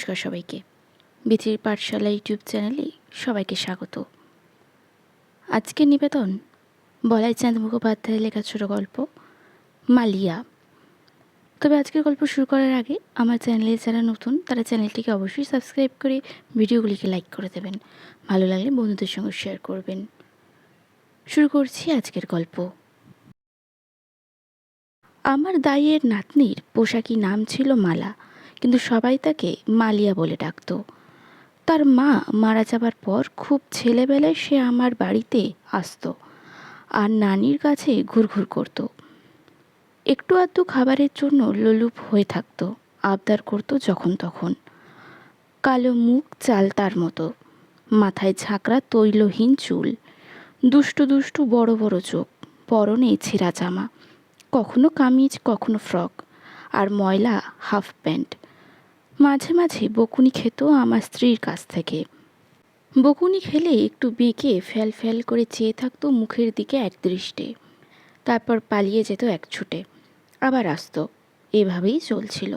নমস্কার সবাইকে। বিথির পাঠশালা ইউটিউব চ্যানেলে সবাইকে স্বাগত। আজকের নিবেদন বলাই চাঁদ মুখোপাধ্যায়ের লেখা ছোট গল্প, মালিয়া। তবে আজকের গল্প শুরু করার আগে আমার চ্যানেলে যারা নতুন, তারা চ্যানেলটিকে অবশ্যই সাবস্ক্রাইব করে ভিডিওগুলিকে লাইক করে দেবেন। ভালো লাগলে বন্ধুদের সঙ্গে শেয়ার করবেন। শুরু করছি আজকের গল্প। আমার দাইয়ের নাতনির পোশাকি নাম ছিল মালা। কিন্তু সবাই তাকে মালিয়া বলে ডাকতো। তার মা মারা যাবার পর খুব ছেলেবেলায় সে আমার বাড়িতে আসতো আর নানির কাছে ঘুরঘুর করতো। একটু আধটু খাবারের জন্য লোলুপ হয়ে থাকতো, আবদার করতো যখন তখন। কালো মুখ চাল তার মতো, মাথায় ঝাঁকড়া তৈলহীন চুল, দুষ্টু দুষ্টু বড় বড় চোখ, পরনে ছেঁড়া জামা, কখনো কামিজ, কখনো ফ্রক, আর ময়লা হাফ প্যান্ট। মাঝে মাঝে বকুনি খেত আমার স্ত্রীর কাছ থেকে। বকুনি খেলে একটু বেঁকে ফ্যাল ফ্যাল করে চেয়ে থাকতো মুখের দিকে এক দৃষ্টে। তারপর পালিয়ে যেত এক ছুটে। আবার আসতো। এভাবেই চলছিল।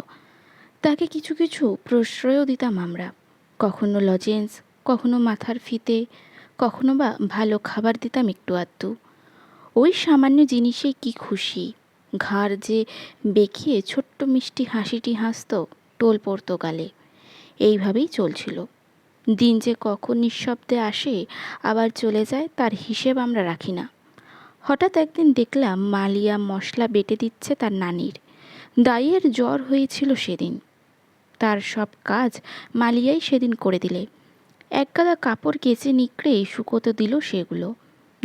তাকে কিছু কিছু প্রশ্রয়ও দিতাম আমরা। কখনো লজেন্স, কখনো মাথার ফিতে, কখনো বা ভালো খাবার দিতাম একটু আধটু। ওই সামান্য জিনিসে কি খুশি? ঘাড় যে বেঁকিয়ে ছোট্ট মিষ্টি হাসিটি হাসতো। টোল পড়তো গালে এইভাবেই চলছিল। দিন যে কখন নিঃশব্দে আসে, আবার চলে যায়, তার হিসেব আমরা রাখি না। হঠাৎ একদিন দেখলাম মালিয়া মশলা বেটে দিচ্ছে তার নানির। দাইয়ের জ্বর হয়েছিল সেদিন। তার সব কাজ মালিয়াই সেদিন করে দিলে। এক গাদা কাপড় কেচে নিকড়ে শুকোতে দিল সেগুলো।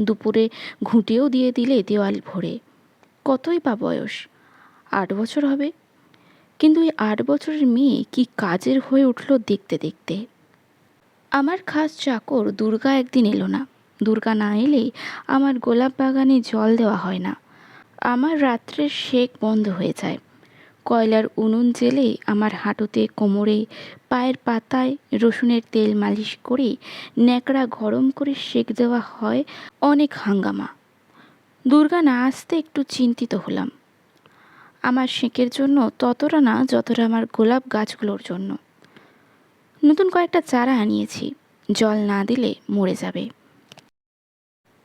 দুপুরে ঘুঁটেও দিয়ে দিলে দেওয়াল ভরে। কতই বা বয়স? আট বছর হবে? কিন্তু ওই আট বছরের মেয়ে কি কাজের হয়ে উঠল দেখতে দেখতে? আমার খাস চাকর দুর্গা একদিন এলো না। দুর্গা না এলে আমার গোলাপ বাগানে জল দেওয়া হয় না। আমার রাত্রের শেক বন্ধ হয়ে যায়। কয়লার উনুন জেলে আমার হাঁটুতে কোমরে, পায়ের পাতায় রসুনের তেল মালিশ করে ন্যাকড়া গরম করে সেক দেওয়া হয় অনেক হাঙ্গামা। দুর্গা না আসতে একটু চিন্তিত হলাম। আমার সেঁকের জন্য ততটা না যতটা আমার গোলাপ গাছগুলোর জন্য। নতুন কয়েকটা চারা আনিয়েছি, জল না দিলে মরে যাবে।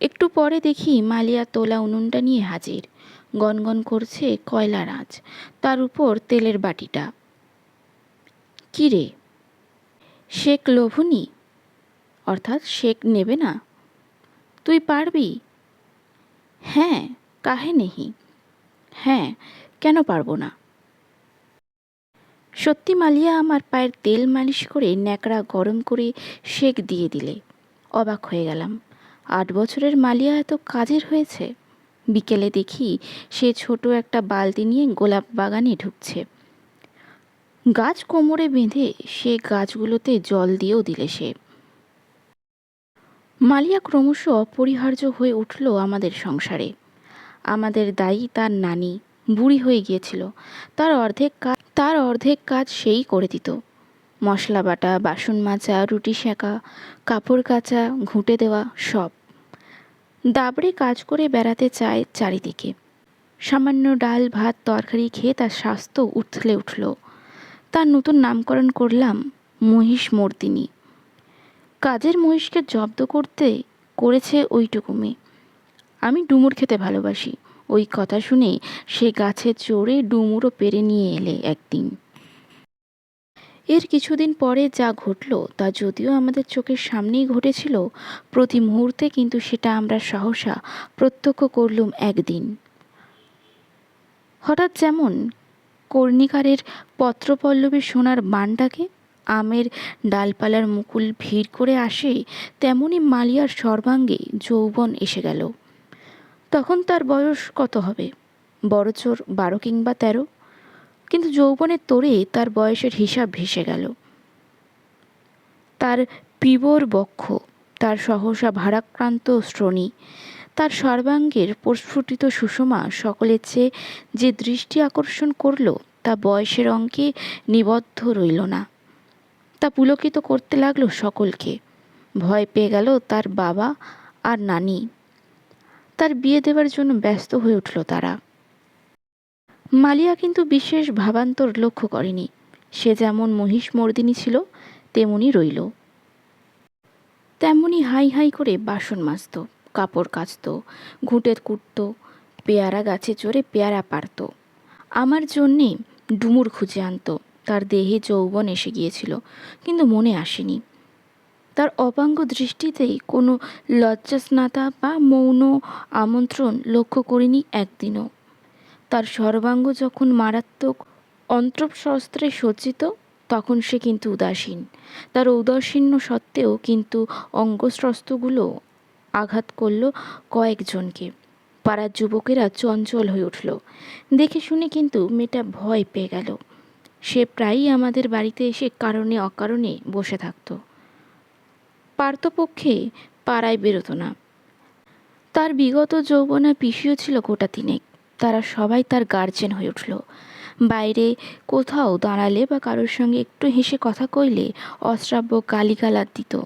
একটু পরে দেখি মালিয়া তোলা উনুনটা নিয়ে হাজির। গনগন করছে কয়লার আঁচ তার উপর তেলের বাটিটা। কী রে? শেক লোভনী? অর্থাৎ শেক নেবে না? তুই পারবি? হ্যাঁ কাহে নেহি? হ্যাঁ কেন পারব না? সত্যি মালিয়া আমার পায়ের তেল মালিশ করে ন্যাকড়া গরম করে শেক দিয়ে দিলে। অবাক হয়ে গেলাম। আট বছরের মালিয়া এত কাজের হয়েছে? বিকেলে দেখি সে ছোট একটা বালতি নিয়ে গোলাপ বাগানে ঢুকছে। গাছ কোমরে বেঁধে সে গাছগুলোতে জল দিয়েও দিলে সে। মালিয়া ক্রমশ অপরিহার্য হয়ে উঠল আমাদের সংসারে। আমাদের দায়ী তার নানি। বুড়ি হয়ে গিয়েছিল। তার অর্ধেক কাজ তার অর্ধেক কাজ সেই করে দিত। মশলা বাটা, বাসন মাজা, রুটি সেঁকা, কাপড় কাচা, ঘুঁটে দেওয়া সব। দাবড়ে কাজ করে বেড়াতে চায় চারিদিকে। সামান্য ডাল, ভাত, তরকারি খেয়ে তার স্বাস্থ্য উথলে উঠল। তার নতুন নামকরণ করলাম মহিষ মর্দিনী। কাজের মহিষকে জব্দ করতে করেছে ওইটুকু মেয়ে। আমি ডুমুর খেতে ভালোবাসি। ওই কথা শুনে সে গাছে চড়ে ডুমুরও পেরে নিয়ে এলে একদিন। এর কিছুদিন পরে যা ঘটল, তা যদিও আমাদের চোখের সামনেই ঘটেছিল, প্রতি মুহূর্তে কিন্তু সেটা আমরা সহসা প্রত্যক্ষ করলুম একদিন। হঠাৎ যেমন কর্ণিকারের পত্রপল্লবী সোনার বানটাকে আমের ডালপালার মুকুল ভিড় করে আসে, তেমনি মালিয়ার সর্বাঙ্গে যৌবন এসে গেল। তখন তার বয়স কত হবে? বড়জোর বারো কিংবা তেরো? কিন্তু যৌবনের তোরে তার বয়সের হিসাব ভেসে গেল। তার পিবর বক্ষ, তার সহসা ভারাক্রান্ত শ্রোণী, তার সর্বাঙ্গের প্রস্ফুটিত সুষমা সকলের চেয়ে যে দৃষ্টি আকর্ষণ করল, তা বয়সের অঙ্কে নিবদ্ধ রইল না। তা পুলকিত করতে লাগল সকলকে। ভয় পেয়ে গেল তার বাবা আর নানি। তার বিয়ে দেওয়ার জন্য ব্যস্ত হয়ে উঠল তারা। মালিয়া কিন্তু বিশেষ ভাবান্তর লক্ষ্য করেনি। সে যেমন মহিষ মর্দিনী ছিল, তেমনি রইল। তেমনি হাই হাই করে বাসন মাজত, কাপড় কাচত, ঘুঁটে কুটত, পেয়ারা গাছে চড়ে পেয়ারা পারত আমার জন্যে ডুমুর খুঁজে আনতো, তার দেহে যৌবন এসে গিয়েছিল, কিন্তু মনে আসেনি। তার অপাঙ্গ দৃষ্টিতেই কোনো লজ্জাস্নাতা বা মৌন আমন্ত্রণ লক্ষ্য করিনি একদিনও। তার সর্বাঙ্গ যখন মারাত্মক অন্ত্রশস্ত্রে সজ্জিত, তখন সে কিন্তু উদাসীন। তার ঔদাসীন্য সত্ত্বেও কিন্তু অঙ্গস্রস্তগুলো আঘাত করল কয়েকজনকে। পাড়ার যুবকেরা চঞ্চল হয়ে উঠল। দেখে শুনে কিন্তু মেয়েটা ভয় পেয়ে গেল। সে প্রায়ই আমাদের বাড়িতে এসে কারণে অকারণে বসে থাকতো। পার্থপক্ষে পাড়ায় বেরোতো না। তার বিগত যৌবনা পিসিও ছিল গোটা তিনেক। তারা সবাই তার গার্জেন হয়ে উঠল। বাইরে কোথাও দাঁড়ালে বা কারোর সঙ্গে একটু হেসে কথা কইলে অশ্রাব্য গালিগালার দিত।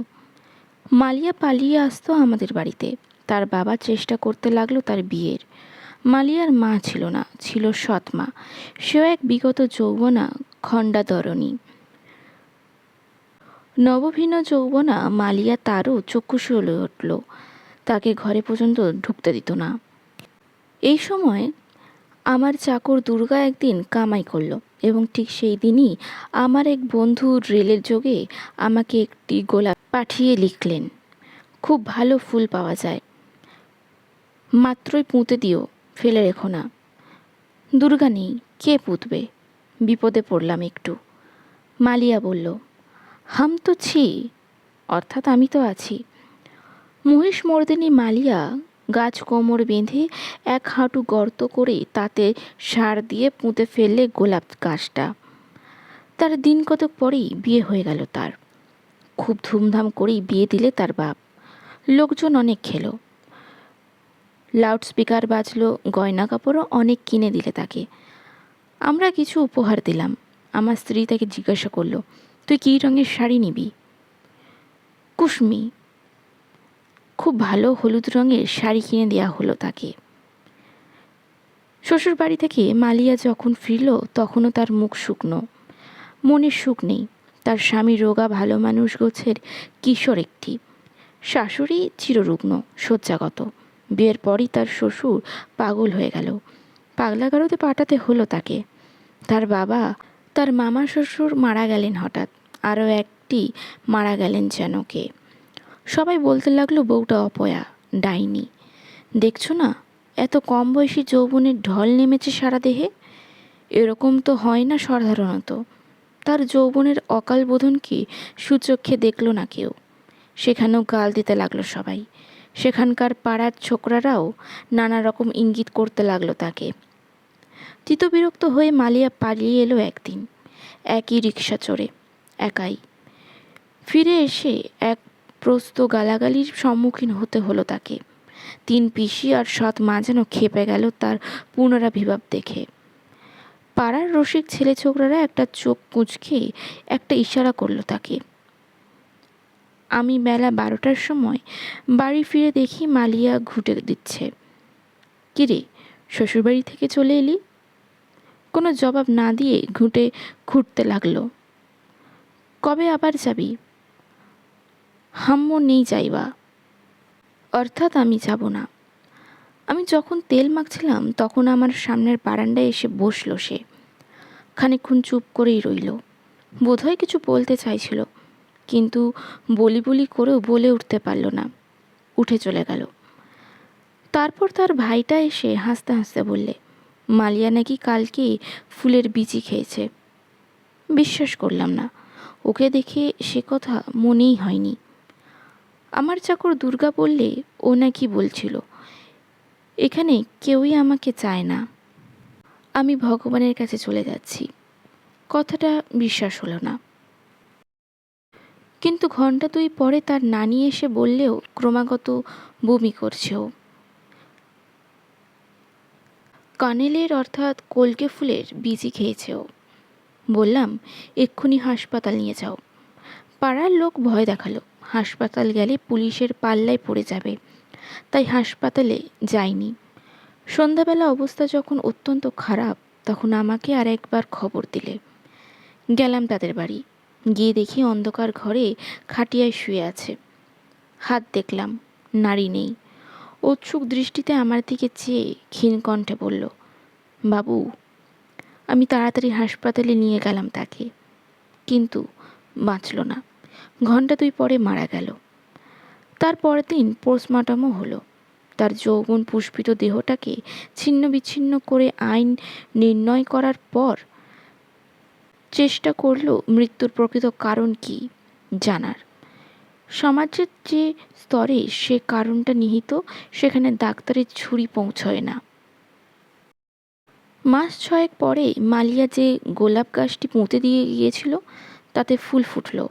মালিয়া পালিয়ে আসতো আমাদের বাড়িতে। তার বাবা চেষ্টা করতে লাগল তার বিয়ের। মালিয়ার মা ছিল না, ছিল সৎ মা। সেও এক বিগত যৌবনা খণ্ডাদরণী নবভিন্ন যৌবনা মালিয়া তারও চক্ষুষ হলে উঠল। তাকে ঘরে পর্যন্ত ঢুকতে দিত না। এই সময় আমার চাকর দুর্গা একদিন কামাই করল এবং ঠিক সেই দিনই আমার এক বন্ধু রেলের যোগে আমাকে একটি গোলাপ পাঠিয়ে লিখলেন, খুব ভালো ফুল পাওয়া যায়। মাত্রই পুঁতে দিও, ফেলে রেখো না। দুর্গা নেই, কে পুঁতবে? বিপদে পড়লাম একটু। মালিয়া বলল হাম তো ছি, অর্থাৎ আমি তো আছি। মহিষ মর্দিনী মালিয়া গাছ কোমর বেঁধে এক হাঁটু গর্ত করে তাতে সার দিয়ে পুঁতে ফেললে গোলাপ গাছটা। তার দিন কতক পরেই বিয়ে হয়ে গেল তার। খুব ধুমধাম করেই বিয়ে দিলে তার বাপ। লোকজন অনেক খেলো। লাউড স্পিকার বাজলো, গয়না কাপড়ও অনেক কিনে দিলে তাকে। আমরা কিছু উপহার দিলাম। আমার স্ত্রী তাকে জিজ্ঞাসা করল তুই কী রঙের শাড়ি নিবি? কুসমি। খুব ভালো হলুদ রঙের শাড়ি কিনে দেওয়া হলো তাকে। শ্বশুর বাড়ি থেকে মালিয়া যখন ফিরল, তখনও তার মুখ শুকনো। মনের সুখ নেই। তার স্বামী রোগা ভালো মানুষ গোছের কিশোর একটি। শাশুড়ি চিররুগ্ন, শয্যাগত। বিয়ের পরই তার শ্বশুর পাগল হয়ে গেল। পাগলাগারোতে পাঠাতে হলো তাকে। তার বাবা তার মামা শ্বশুর মারা গেলেন হঠাৎ। আরও একটি মারা গেলেন যেন কে। সবাই বলতে লাগল, বউটা অপয়া, ডাইনি। দেখছ না, এত কম বয়সী যৌবনের ঢল নেমেছে সারা দেহে? এরকম তো হয় না সাধারণত। তার যৌবনের অকাল বোধন কি সুচক্ষে দেখল না কেউ। সেখানেও গাল দিতে লাগল সবাই। সেখানকার পাড়ার ছোকরারাও নানা রকম ইঙ্গিত করতে লাগল তাকে। তিতবিরক্ত হয়ে মালিয়া পালিয়ে এলো একদিন। একই রিক্সা চড়ে, একাই। ফিরে এসে এক প্রস্ত গালাগালির সম্মুখীন হতে হলো তাকে। তিন পিসি আর সৎ মা যেন খেপে গেল তার পুনরাবিভাব দেখে। পাড়ার রসিক ছেলে ছোকরারা একটা চোখ কুঁচকে একটা ইশারা করল তাকে। আমি বেলা বারোটার সময় বাড়ি ফিরে দেখি মালিয়া ঘুটে দিচ্ছে। কিরে, শ্বশুরবাড়ি থেকে চলে এলি? কোনো জবাব না দিয়ে ঘুঁটে ঘুরতে লাগল। কবে আবার যাবি? হাম্ম নেই যাইবা। অর্থাৎ আমি যাব না। আমি যখন তেল মাখছিলাম, তখন আমার সামনের বারান্দায় এসে বসল সে। খানিকক্ষণ চুপ করেই রইল। বোধহয় কিছু বলতে চাইছিল, কিন্তু বলি বলি করেও বলে উঠতে পারল না। উঠে চলে গেল। তারপর তার ভাইটা এসে হাসতে হাসতে বললে মালিয়া নাকি কালকে ফুলের বিচি খেয়েছে। বিশ্বাস করলাম না। ওকে দেখে সে কথা মনেই হয়নি। আমার চাকর দুর্গা বললে ও নাকি বলছিল, এখানে কেউই আমাকে চায় না। আমি ভগবানের কাছে চলে যাচ্ছি। কথাটা বিশ্বাস হলো না। কিন্তু ঘণ্টা দুই পরে তার নানি এসে বললেও ক্রমাগত বমি করছে ও। কানেলের অর্থাৎ কলকে ফুলের বিজি খেয়েছে ও বললাম, এক্ষুনি হাসপাতাল নিয়ে যাও। পাড়ার লোক ভয় দেখাল। হাসপাতাল গেলে পুলিশের পাল্লায় পড়ে যাবে। তাই হাসপাতালে যাইনি। সন্ধ্যাবেলা অবস্থা যখন অত্যন্ত খারাপ, তখন আমাকে আর একবার খবর দিলে। গেলাম তাদের বাড়ি। গিয়ে দেখি অন্ধকার ঘরে খাটিয়ায় শুয়ে আছে। হাত দেখলাম, নারী নেই। উৎসুক দৃষ্টিতে আমার দিকে চেয়ে ক্ষীণ কণ্ঠে বলল, বাবু, আমি তাড়াতাড়ি হাসপাতালে নিয়ে গেলাম তাকে। কিন্তু বাঁচল না। ঘণ্টা দুই পরে মারা গেল। তার পরের দিন পোস্টমর্টমও হলো। তার যৌবন পুষ্পিত দেহটাকে ছিন্ন বিচ্ছিন্ন করে আইন নির্ণয় করার পর চেষ্টা করল মৃত্যুর প্রকৃত কারণ কি জানার। সমাজের যে স্তরে সে কারণটা নিহিত, সেখানে ডাক্তারের ছুরি পৌঁছয় না। মাস ছয়েক পরে মালিয়া যে গোলাপ গাছটি পুঁতে দিয়ে গিয়েছিল, তাতে ফুল ফুটল।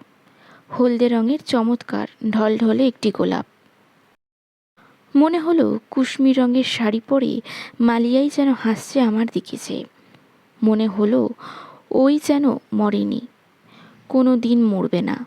হলদে রঙের চমৎকার ঢলঢলে একটি গোলাপ। মনে হলো কুশ্মী রঙের শাড়ি পরে মালিয়াই যেন হাসছে আমার দিকে চেয়ে মনে হলো ওই যেন মরেনি। কোনো দিন মরবে না।